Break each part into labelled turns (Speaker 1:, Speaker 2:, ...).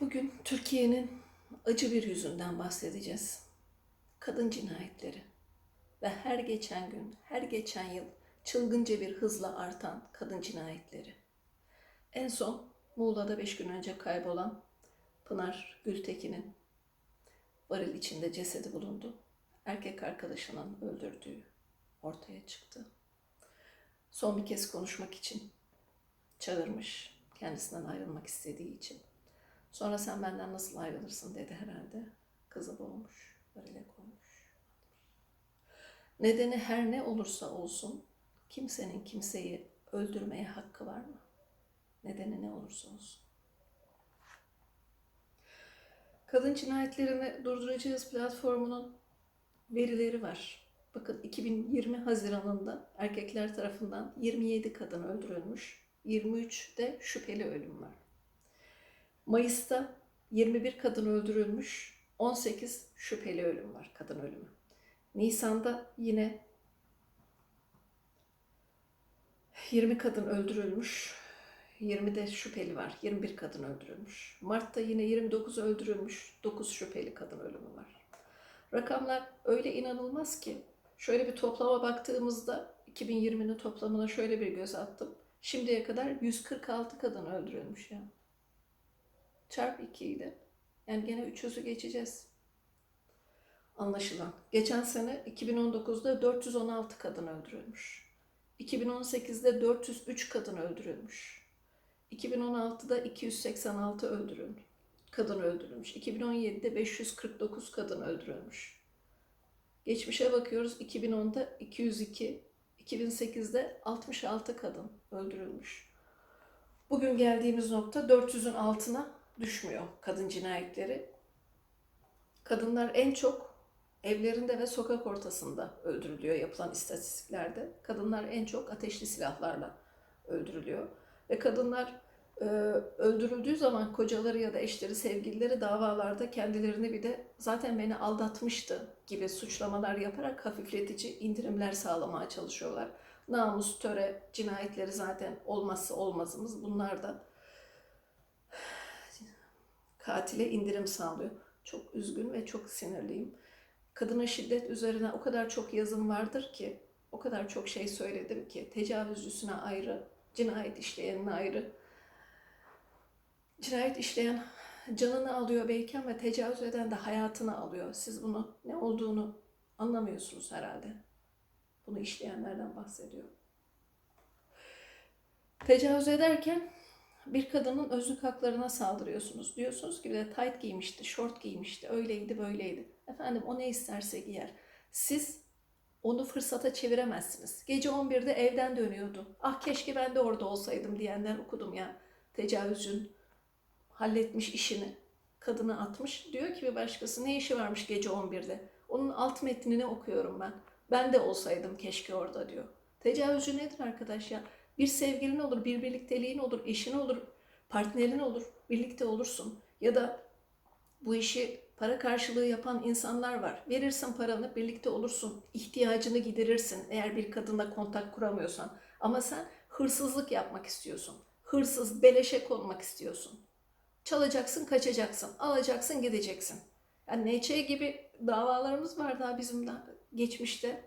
Speaker 1: Bugün Türkiye'nin acı bir yüzünden bahsedeceğiz. Kadın cinayetleri ve her geçen gün, her geçen yıl çılgınca bir hızla artan kadın cinayetleri. En son Muğla'da beş gün önce kaybolan Pınar Gültekin'in varil içinde cesedi bulundu. Erkek arkadaşının öldürdüğü ortaya çıktı. Son bir kez konuşmak için çağırmış. Kendisinden ayrılmak istediği için. Sonra sen benden nasıl ayrılırsın dedi herhalde. Kızı boğmuş, varile koymuş. Nedeni her ne olursa olsun kimsenin kimseyi öldürmeye hakkı var mı? Nedeni ne olursa olsun. Kadın cinayetlerini durduracağız platformunun verileri var. Bakın 2020 Haziran'ında erkekler tarafından 27 kadın öldürülmüş. 23'de şüpheli ölüm var. Mayıs'ta 21 kadın öldürülmüş, 18 şüpheli ölüm var, kadın ölümü. Nisan'da yine 20 kadın öldürülmüş, 20 de şüpheli var, 21 kadın öldürülmüş. Mart'ta yine 29 öldürülmüş, 9 şüpheli kadın ölümü var. Rakamlar öyle inanılmaz ki, şöyle bir toplama baktığımızda 2020'nin toplamına şöyle bir göz attım. Şimdiye kadar 146 kadın öldürülmüş ya. Çarp 2 ile. Yani gene 300'ü geçeceğiz. Anlaşılan. Geçen sene 2019'da 416 kadın öldürülmüş. 2018'de 403 kadın öldürülmüş. 2016'da 286 öldürülmüş. Kadın öldürülmüş. 2017'de 549 kadın öldürülmüş. Geçmişe bakıyoruz 2010'da 202, 2008'de 66 kadın öldürülmüş. Bugün geldiğimiz nokta 400'ün altına düşmüyor kadın cinayetleri. Kadınlar en çok evlerinde ve sokak ortasında öldürülüyor yapılan istatistiklerde. Kadınlar en çok ateşli silahlarla öldürülüyor. Ve kadınlar e, öldürüldüğü zaman kocaları ya da eşleri, sevgilileri davalarda kendilerini bir de zaten beni aldatmıştı gibi suçlamalar yaparak hafifletici indirimler sağlamaya çalışıyorlar. Namus, töre, cinayetleri zaten olmazsa olmazımız. Bunlar da katile indirim sağlıyor. Çok üzgün ve çok sinirliyim. Kadına şiddet üzerine o kadar çok yazım vardır ki, o kadar çok şey söyledim ki, tecavüzcüsüne ayrı, cinayet işleyenine ayrı. Cinayet işleyen canını alıyor belki ama tecavüz eden de hayatını alıyor. Siz bunu ne olduğunu anlamıyorsunuz herhalde. Bunu işleyenlerden bahsediyor. Tecavüz ederken bir kadının özlük haklarına saldırıyorsunuz. Diyorsunuz ki de tight giymişti, short giymişti, öyleydi böyleydi. Efendim o ne isterse giyer. Siz onu fırsata çeviremezsiniz. Gece 11'de evden dönüyordu. Ah keşke ben de orada olsaydım diyenler okudum ya. Tecavüzcün halletmiş işini. Kadını atmış. Diyor ki bir başkası ne işi varmış gece 11'de. Onun alt metnini okuyorum ben. Ben de olsaydım keşke orada diyor. Tecavüzcü nedir arkadaş ya? Bir sevgilin olur, bir birlikteliğin olur, eşin olur, partnerin olur, birlikte olursun. Ya da bu işi para karşılığı yapan insanlar var. Verirsin paranı, birlikte olursun, ihtiyacını giderirsin eğer bir kadınla kontak kuramıyorsan. Ama sen hırsızlık yapmak istiyorsun. Hırsız, beleşe konmak istiyorsun. Çalacaksın, kaçacaksın, alacaksın, gideceksin. Yani NÇ gibi davalarımız var daha bizim daha geçmişte.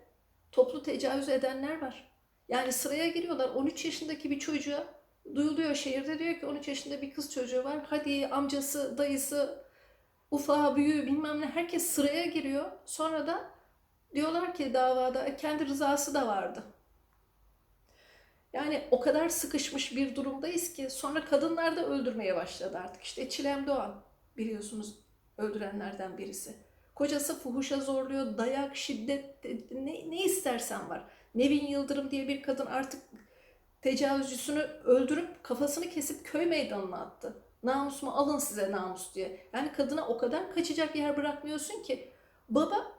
Speaker 1: Toplu tecavüz edenler var. Yani sıraya giriyorlar. 13 yaşındaki bir çocuğa duyuluyor şehirde diyor ki 13 yaşında bir kız çocuğu var. Hadi amcası, dayısı, ufağı, büyüğü bilmem ne herkes sıraya giriyor. Sonra da diyorlar ki davada kendi rızası da vardı. Yani o kadar sıkışmış bir durumdayız ki sonra kadınlar da öldürmeye başladı artık. İşte Çilem Doğan biliyorsunuz öldürenlerden birisi. Kocası fuhuşa zorluyor, dayak, şiddet, ne, ne istersen var. Nevin Yıldırım diye bir kadın artık tecavüzcüsünü öldürüp kafasını kesip köy meydanına attı. Namus mu alın size namus diye. Yani kadına o kadar kaçacak yer bırakmıyorsun ki. Baba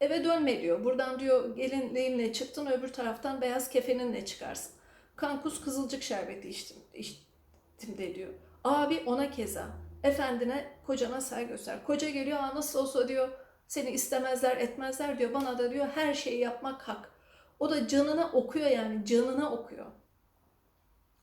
Speaker 1: eve dönme diyor. Buradan diyor gelinliğinle çıktın öbür taraftan beyaz kefeninle çıkarsın. Kankus kızılcık şerbeti içtim, içtim de diyor. Abi ona keza. Efendine kocana saygı göster. Koca geliyor Aa, nasıl olsa diyor seni istemezler etmezler diyor. Bana da diyor her şeyi yapmak hak. O da canına okuyor yani canına okuyor.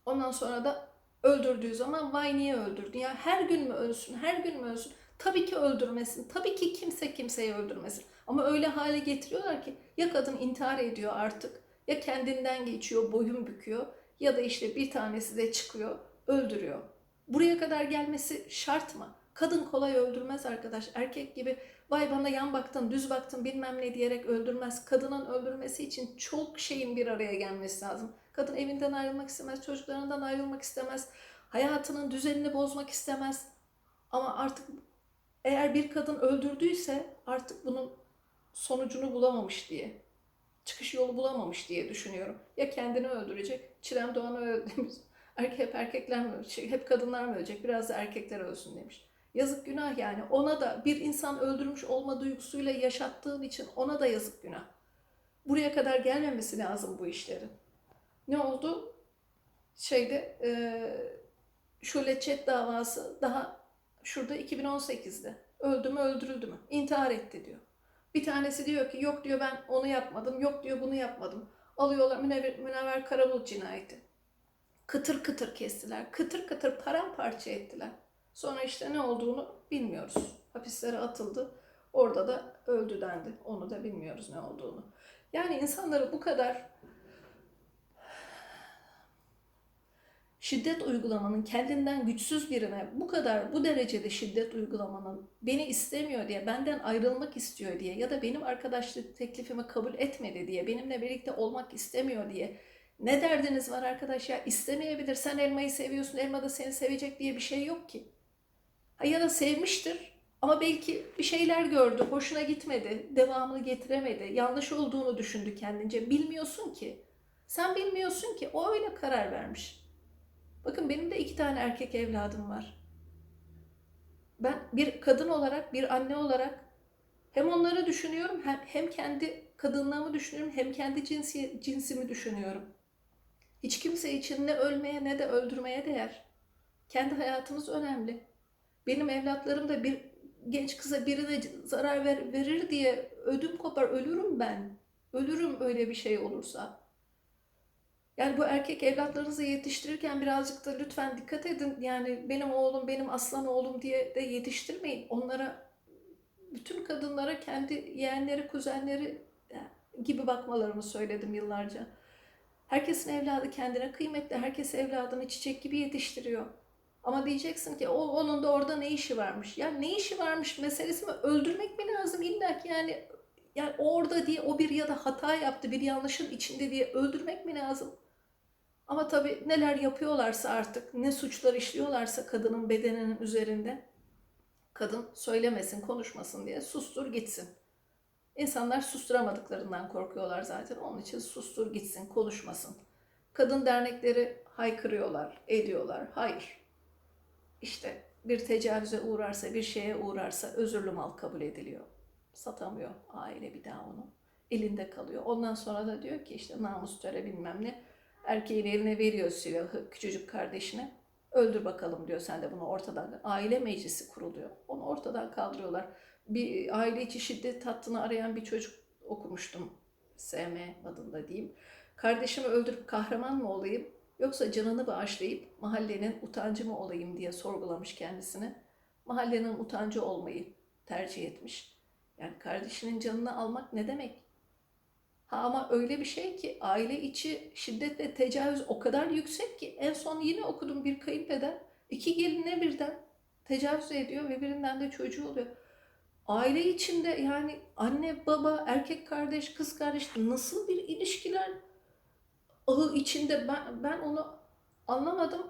Speaker 1: Ondan sonra da Öldürdüğü zaman vay niye öldürdün? Ya her gün mü ölsün? Her gün mü ölsün? Tabii ki öldürmesin. Tabii ki kimse kimseyi öldürmesin. Ama öyle hale getiriyorlar ki ya kadın intihar ediyor artık ya kendinden geçiyor, boyun büküyor ya da işte bir tanesi de çıkıyor, öldürüyor. Buraya kadar gelmesi şart mı? Kadın kolay öldürmez arkadaş. Erkek gibi vay bana yan baktın, düz baktın bilmem ne diyerek öldürmez. Kadının öldürmesi için çok şeyin bir araya gelmesi lazım. Kadın evinden ayrılmak istemez, çocuklarından ayrılmak istemez. Hayatının düzenini bozmak istemez. Ama artık eğer bir kadın öldürdüyse artık bunun sonucunu bulamamış diye, çıkış yolu bulamamış diye düşünüyorum. Ya kendini öldürecek, Çilem Doğan öyle demiş. Erkek, hep erkekler mi ölecek, hep kadınlar mı ölecek, biraz da erkekler ölsün demiş. Yazık günah yani. Ona da bir insan öldürmüş olma duygusuyla yaşattığın için ona da yazık günah. Buraya kadar gelmemesi lazım bu işlerin. Ne oldu? Şeyde e, Şule Çet davası daha şurada 2018'de. Öldü mü öldürüldü mü? İntihar etti diyor. Bir tanesi diyor ki yok diyor ben onu yapmadım, yok diyor bunu yapmadım. Alıyorlar Münevver, Münevver Karabulut cinayeti. Kıtır kıtır kestiler, kıtır kıtır paramparça ettiler. Sonra işte ne olduğunu bilmiyoruz. Hapislere atıldı. Orada da öldü dendi. Onu da bilmiyoruz ne olduğunu. Yani insanları bu kadar şiddet uygulamanın kendinden güçsüz birine bu kadar bu derecede şiddet uygulamanın beni istemiyor diye, benden ayrılmak istiyor diye ya da benim arkadaşlık teklifimi kabul etmedi diye, benimle birlikte olmak istemiyor diye ne derdiniz var arkadaş ya? İstemeyebilir. Sen elmayı seviyorsun, elma da seni sevecek diye bir şey yok ki. Ya da sevmiştir ama belki bir şeyler gördü, hoşuna gitmedi, devamını getiremedi, yanlış olduğunu düşündü kendince. Bilmiyorsun ki. Sen bilmiyorsun ki. O öyle karar vermiş. Bakın benim de iki tane erkek evladım var. Ben bir kadın olarak, bir anne olarak hem onları düşünüyorum, hem, hem kendi kadınlığımı düşünüyorum, hem kendi cinsi, cinsimi düşünüyorum. Hiç kimse için ne ölmeye ne de öldürmeye değer. Kendi hayatımız önemli. Benim evlatlarım da bir genç kıza birine zarar ver, verir diye ödüm kopar, ölürüm ben. Ölürüm öyle bir şey olursa. Yani bu erkek evlatlarınızı yetiştirirken birazcık da lütfen dikkat edin. Yani benim oğlum, benim aslan oğlum diye de yetiştirmeyin. Onlara, bütün kadınlara kendi yeğenleri, kuzenleri gibi bakmalarını söyledim yıllarca. Herkesin evladı kendine kıymetli. Herkes evladını çiçek gibi yetiştiriyor. Ama diyeceksin ki o onun da orada ne işi varmış? Ya ne işi varmış meselesi mi? Öldürmek mi lazım illa ki yani yani orada diye o bir ya da hata yaptı, bir yanlışın içinde diye öldürmek mi lazım? Ama tabii neler yapıyorlarsa artık, ne suçlar işliyorlarsa kadının bedeninin üzerinde, kadın söylemesin, konuşmasın diye sustur gitsin. İnsanlar susturamadıklarından korkuyorlar zaten. Onun için sustur gitsin, konuşmasın. Kadın dernekleri haykırıyorlar, ediyorlar. Hayır. İşte bir tecavüze uğrarsa, bir şeye uğrarsa özürlü mal kabul ediliyor. Satamıyor aile bir daha onu. Elinde kalıyor. Ondan sonra da diyor ki işte namus töre bilmem ne. Erkeğin eline veriyor silahı küçücük kardeşine. Öldür bakalım diyor sen de bunu ortadan. Aile meclisi kuruluyor. Onu ortadan kaldırıyorlar. Bir aile içi şiddet hattını arayan bir çocuk okumuştum. SM adında diyeyim. Kardeşimi öldürüp kahraman mı olayım yoksa canını bağışlayıp mahallenin utancı mı olayım diye sorgulamış kendisini. Mahallenin utancı olmayı tercih etmiş. Yani kardeşinin canını almak ne demek? Ha ama öyle bir şey ki aile içi şiddet ve tecavüz o kadar yüksek ki en son yine okudum bir kayınpeder iki geline birden tecavüz ediyor ve birinden de çocuğu oluyor. Aile içinde yani anne baba erkek kardeş kız kardeş nasıl bir ilişkiler ağı içinde ben, ben onu anlamadım.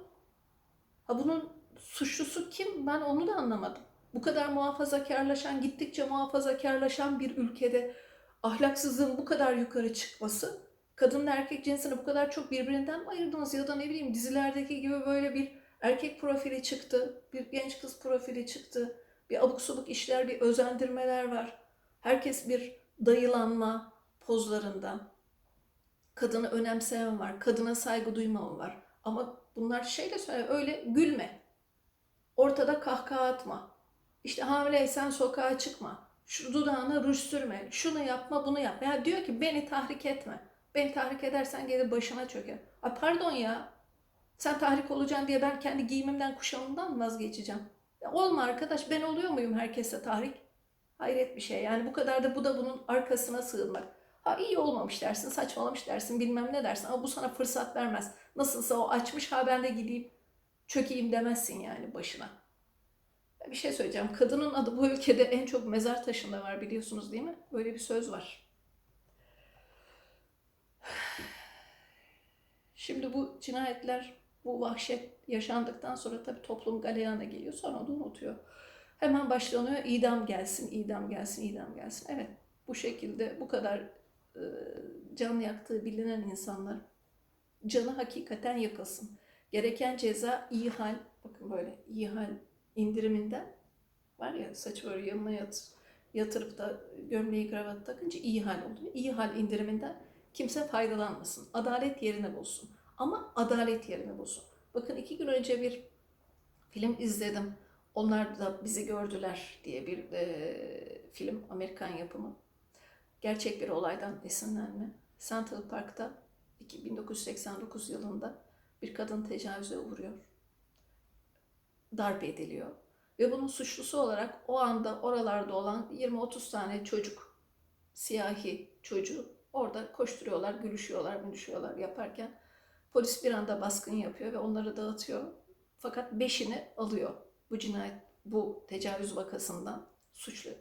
Speaker 1: Ha bunun suçlusu kim ben onu da anlamadım. Bu kadar muhafazakarlaşan gittikçe muhafazakarlaşan bir ülkede ahlaksızlığın bu kadar yukarı çıkması, kadınla erkek cinsini bu kadar çok birbirinden mi ayırdınız ya da ne bileyim dizilerdeki gibi böyle bir erkek profili çıktı, bir genç kız profili çıktı, bir abuk subuk işler, bir özendirmeler var. Herkes bir dayılanma pozlarında. Kadını önemseyen var, kadına saygı duymama var. Ama bunlar şeyle söyle, öyle gülme. Ortada kahkaha atma. İşte hamileysen sokağa çıkma şu dudağına ruj sürme, şunu yapma, bunu yapma. Ya diyor ki beni tahrik etme. Beni tahrik edersen gelir başına çöker. A pardon ya. Sen tahrik olacaksın diye ben kendi giyimimden, kuşamımdan mı vazgeçeceğim? Ya olma arkadaş ben oluyor muyum herkese tahrik? Hayret bir şey yani bu kadar da bu da bunun arkasına sığınmak. Ha iyi olmamış dersin, saçmalamış dersin, bilmem ne dersin ama bu sana fırsat vermez. Nasılsa o açmış ha ben de gideyim çökeyim demezsin yani başına. Bir şey söyleyeceğim. Kadının adı bu ülkede en çok mezar taşında var biliyorsunuz değil mi? Böyle bir söz var. Şimdi bu cinayetler, bu vahşet yaşandıktan sonra tabii toplum galeyana geliyor. Sonra da unutuyor. Hemen başlanıyor idam gelsin, idam gelsin, idam gelsin. Evet bu şekilde bu kadar can yaktığı bilinen insanlar canı hakikaten yakılsın. Gereken ceza iyi hal, bakın böyle iyi hal indiriminden var ya saç böyle yanına yat, yatırıp da gömleği kravat takınca iyi hal oluyor. İyi hal indiriminden kimse faydalanmasın. Adalet yerini bulsun. Ama adalet yerini bulsun. Bakın iki gün önce bir film izledim. Onlar da bizi gördüler diye bir e, film, Amerikan yapımı. Gerçek bir olaydan esinlenme. Central Park'ta 1989 yılında bir kadın tecavüze uğruyor. Darp ediliyor. Ve bunun suçlusu olarak o anda oralarda olan 20-30 tane çocuk, siyahi çocuğu orada koşturuyorlar, gülüşüyorlar, gülüşüyorlar yaparken polis bir anda baskın yapıyor ve onları dağıtıyor. Fakat beşini alıyor bu cinayet, bu tecavüz vakasından suçlu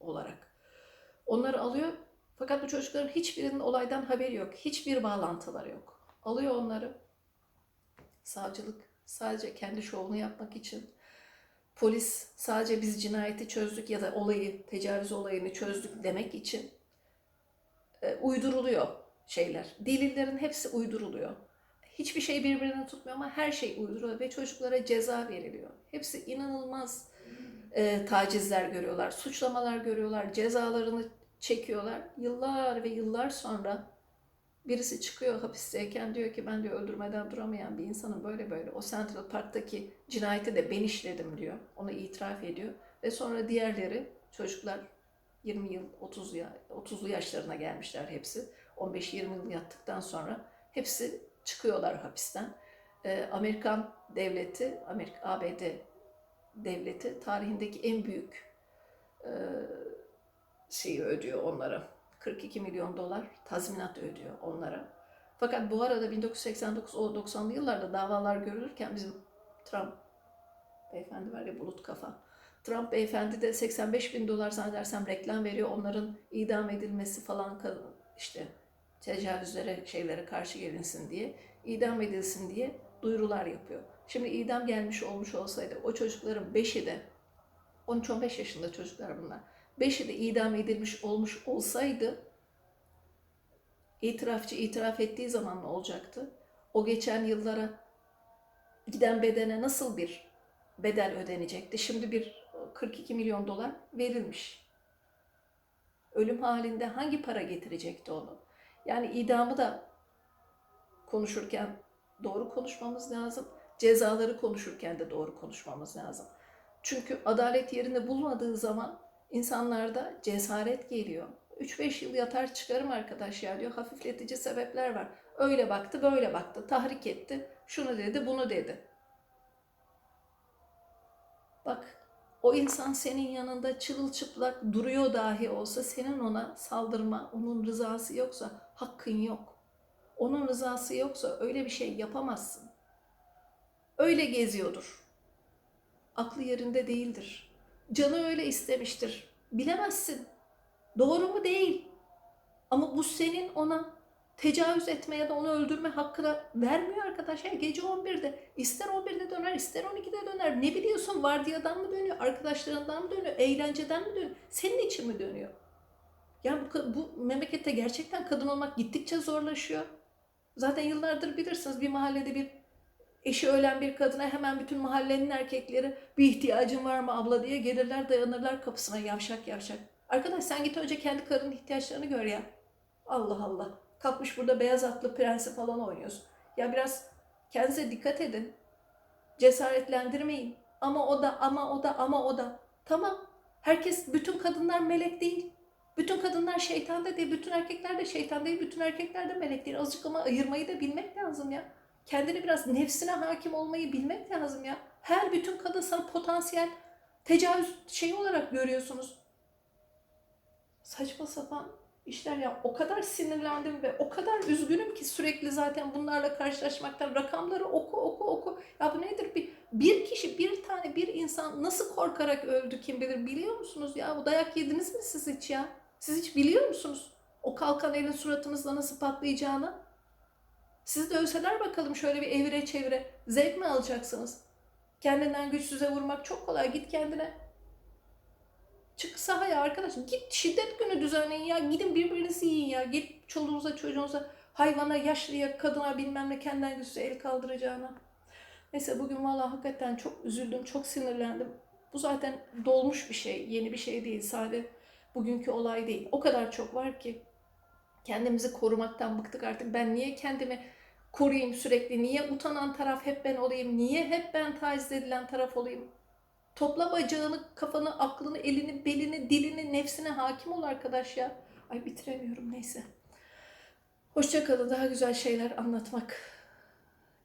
Speaker 1: olarak. Onları alıyor fakat bu çocukların hiçbirinin olaydan haberi yok. Hiçbir bağlantıları yok. Alıyor onları. Savcılık sadece kendi şovunu yapmak için. Polis sadece biz cinayeti çözdük ya da olayı, tecavüz olayını çözdük demek için e, uyduruluyor şeyler. Delillerin hepsi uyduruluyor. Hiçbir şey birbirini tutmuyor ama her şey uyduruluyor ve çocuklara ceza veriliyor. Hepsi inanılmaz e, tacizler görüyorlar, suçlamalar görüyorlar, cezalarını çekiyorlar. Yıllar ve yıllar sonra birisi çıkıyor hapisteyken diyor ki ben diyor öldürmeden duramayan bir insanım böyle böyle. O Central Park'taki cinayeti de ben işledim diyor. Onu itiraf ediyor. Ve sonra diğerleri çocuklar 20 yıl 30 ya 30'lu yaşlarına gelmişler hepsi. 15-20 yıl yattıktan sonra hepsi çıkıyorlar hapisten. Ee, Amerikan devleti, Amerika ABD devleti tarihindeki en büyük e, şeyi ödüyor onlara. 42 milyon dolar tazminat ödüyor onlara. Fakat bu arada 1989 o 90'lı yıllarda davalar görülürken bizim Trump beyefendi var ya bulut kafa. Trump beyefendi de 85 bin dolar zannedersem reklam veriyor. Onların idam edilmesi falan işte tecavüzlere şeylere karşı gelinsin diye idam edilsin diye duyurular yapıyor. Şimdi idam gelmiş olmuş olsaydı o çocukların beşi de 13-15 yaşında çocuklar bunlar. Beşi de idam edilmiş olmuş olsaydı itirafçı itiraf ettiği zaman ne olacaktı? O geçen yıllara giden bedene nasıl bir bedel ödenecekti? Şimdi bir 42 milyon dolar verilmiş. Ölüm halinde hangi para getirecekti onu? Yani idamı da konuşurken doğru konuşmamız lazım. Cezaları konuşurken de doğru konuşmamız lazım. Çünkü adalet yerini bulmadığı zaman insanlarda cesaret geliyor. 3-5 yıl yatar çıkarım arkadaş ya diyor. Hafifletici sebepler var. Öyle baktı, böyle baktı. Tahrik etti. Şunu dedi, bunu dedi. Bak o insan senin yanında çırılçıplak duruyor dahi olsa senin ona saldırma, onun rızası yoksa hakkın yok. Onun rızası yoksa öyle bir şey yapamazsın. Öyle geziyordur. Aklı yerinde değildir. Canı öyle istemiştir. Bilemezsin. Doğru mu değil. Ama bu senin ona tecavüz etme ya da onu öldürme hakkını vermiyor arkadaş. Ya gece 11'de ister 11'de döner ister 12'de döner. Ne biliyorsun vardiyadan mı dönüyor, arkadaşlarından mı dönüyor, eğlenceden mi dönüyor, senin için mi dönüyor? Yani bu, bu memlekette gerçekten kadın olmak gittikçe zorlaşıyor. Zaten yıllardır bilirsiniz bir mahallede bir eşi ölen bir kadına hemen bütün mahallenin erkekleri bir ihtiyacın var mı abla diye gelirler dayanırlar kapısına yavşak yavşak. Arkadaş sen git önce kendi karının ihtiyaçlarını gör ya. Allah Allah. Kalkmış burada beyaz atlı prensi falan oynuyorsun. Ya biraz kendinize dikkat edin. Cesaretlendirmeyin. Ama o da, ama o da, ama o da. Tamam. Herkes, bütün kadınlar melek değil. Bütün kadınlar şeytan da değil. Bütün erkekler de şeytan değil. Bütün erkekler de melek değil. Azıcık ama ayırmayı da bilmek lazım ya. Kendini biraz nefsine hakim olmayı bilmek lazım ya. Her bütün kadın sana potansiyel tecavüz şeyi olarak görüyorsunuz. Saçma sapan işler ya. O kadar sinirlendim ve o kadar üzgünüm ki sürekli zaten bunlarla karşılaşmaktan rakamları oku oku oku. Ya bu nedir? Bir, bir kişi, bir tane, bir insan nasıl korkarak öldü kim bilir biliyor musunuz ya? O dayak yediniz mi siz hiç ya? Siz hiç biliyor musunuz? O kalkan elin suratınızda nasıl patlayacağını? Siz de ölseler bakalım şöyle bir evire çevire. Zevk mi alacaksınız? Kendinden güçsüze vurmak çok kolay. Git kendine. Çık sahaya arkadaş. Git şiddet günü düzenleyin ya. Gidin birbirinizi yiyin ya. Git çoluğunuza çocuğunuza hayvana, yaşlıya, kadına bilmem ne kendinden güçsüze el kaldıracağına. Neyse bugün vallahi hakikaten çok üzüldüm, çok sinirlendim. Bu zaten dolmuş bir şey, yeni bir şey değil. Sade bugünkü olay değil. O kadar çok var ki kendimizi korumaktan bıktık artık. Ben niye kendimi koruyayım sürekli? Niye utanan taraf hep ben olayım? Niye hep ben taciz edilen taraf olayım? Topla bacağını, kafanı, aklını, elini, belini, dilini, nefsine hakim ol arkadaş ya. Ay bitiremiyorum neyse. Hoşçakalın. Daha güzel şeyler anlatmak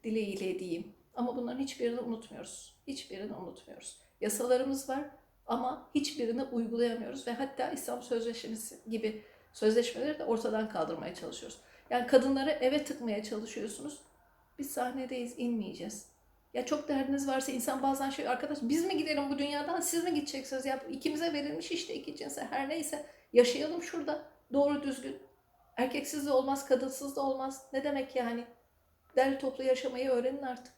Speaker 1: dileğiyle diyeyim. Ama bunların hiçbirini unutmuyoruz. Hiçbirini unutmuyoruz. Yasalarımız var ama hiçbirini uygulayamıyoruz ve hatta İslam Sözleşmesi gibi sözleşmeleri de ortadan kaldırmaya çalışıyoruz. Yani kadınları eve tıkmaya çalışıyorsunuz. Biz sahnedeyiz, inmeyeceğiz. Ya çok derdiniz varsa insan bazen şey arkadaş biz mi gidelim bu dünyadan siz mi gideceksiniz ya ikimize verilmiş işte iki cinse her neyse yaşayalım şurada doğru düzgün. Erkeksiz de olmaz kadınsız da olmaz ne demek yani derli toplu yaşamayı öğrenin artık.